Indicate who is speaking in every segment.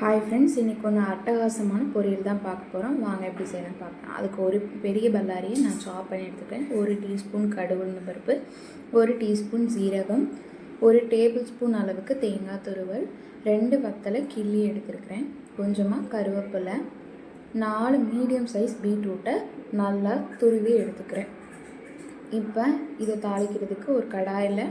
Speaker 1: Hi friends இன்றைக்கி ஒன்று அட்டகாசமான பொரியல் தான் பார்க்க போகிறோம் வாங்க எப்படி செய்யலாம் பார்க்கலாம். அதுக்கு ஒரு பெரிய பல்லாரியை நான் சாப் பண்ணி எடுத்துக்கிறேன். ஒரு டீஸ்பூன் கடுகுன்னு பருப்பு ஒரு டீஸ்பூன் சீரகம் ஒரு டேபிள் ஸ்பூன் அளவுக்கு தேங்காய் துருவல் ரெண்டு வத்தலை கிள்ளி எடுத்துருக்கிறேன். கொஞ்சமாக கருவேப்பிலை நாலு மீடியம் சைஸ் பீட்ரூட்டை நல்லா துருவி எடுத்துக்கிறேன். இப்போ இதை தாளிக்கிறதுக்கு ஒரு கடாயில்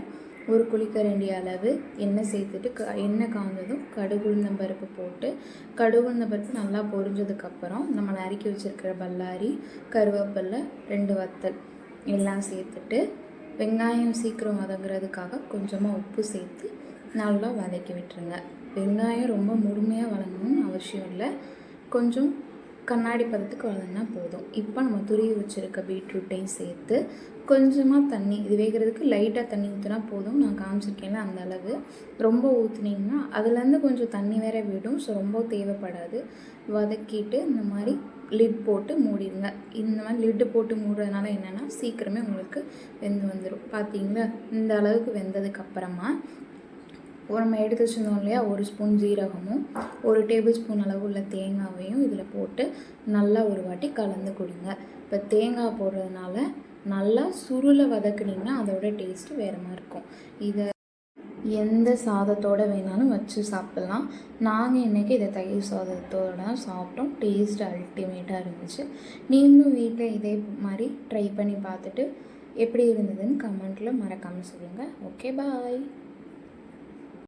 Speaker 1: ஒரு குழிக்கரண்டி அளவு எண்ணெய் சேர்த்துட்டு க எண்ணெய் காய்ந்ததும் கடுகு உளுந்தம்பருப்பு போட்டு கடுகு உளுந்தம்பருப்பு நல்லா பொரிஞ்சதுக்கப்புறம் நம்ம நறுக்கி வச்சுருக்கிற பல்லாரி கருவேப்பிலை ரெண்டு வத்தல் எல்லாம் சேர்த்துட்டு வெங்காயம் சீக்கிரம் வதங்குறதுக்காக கொஞ்சமாக உப்பு சேர்த்து நல்லா வதக்கி விட்டுருங்க. வெங்காயம் ரொம்ப முழுமையாக வதங்கணும்னு அவசியம் இல்லை. கொஞ்சம் கண்ணாடி பதத்துக்கு வளர்ந்தா போதும். இப்போ நம்ம துருவி வச்சுருக்க பீட்ரூட்டையும் சேர்த்து கொஞ்சமாக தண்ணி இது வேகிறதுக்கு லைட்டாக தண்ணி ஊற்றினா போதும். நான் காமிச்சிருக்கேன்ல அந்த அளவு. ரொம்ப ஊற்றுனீங்கன்னா அதுலேருந்து கொஞ்சம் தண்ணி வேற விடும். ஸோ ரொம்ப தேவைப்படாது. வதக்கிட்டு இந்த மாதிரி லிட் போட்டு மூடிடுங்க. இந்த மாதிரி லிட்டு போட்டு மூடுறதுனால என்னென்னா சீக்கிரமே உங்களுக்கு வெந்து வந்துடும் பார்த்தீங்களா இந்த அளவுக்கு வெந்ததுக்கப்புறமா அப்புறமா நம்ம எடுத்து வச்சுருந்தோம் இல்லையா? ஒரு ஸ்பூன் ஜீரகமும் ஒரு டேபிள் ஸ்பூன் அளவு உள்ள தேங்காவையும் இதில் போட்டு நல்லா ஒரு வாட்டி கலந்து கொடுங்க. இப்போ தேங்காய் போடுறதுனால நல்லா சுருளை வதக்குனிங்கன்னா அதோட டேஸ்ட்டு வேறு மாதிரி இருக்கும். இதை எந்த சாதத்தோடு வேணாலும் வச்சு சாப்பிட்லாம். நாங்கள் இன்றைக்கி இதை தயிர் சாதத்தோடு சாப்பிட்டோம். டேஸ்ட் அல்டிமேட்டாக இருந்துச்சு. நீங்களும் வீட்டில் இதே மாதிரி ட்ரை பண்ணி பார்த்துட்டு எப்படி இருந்ததுன்னு கமெண்ட்டில் மறக்காமல் சொல்லுங்கள் ஓகே பாய்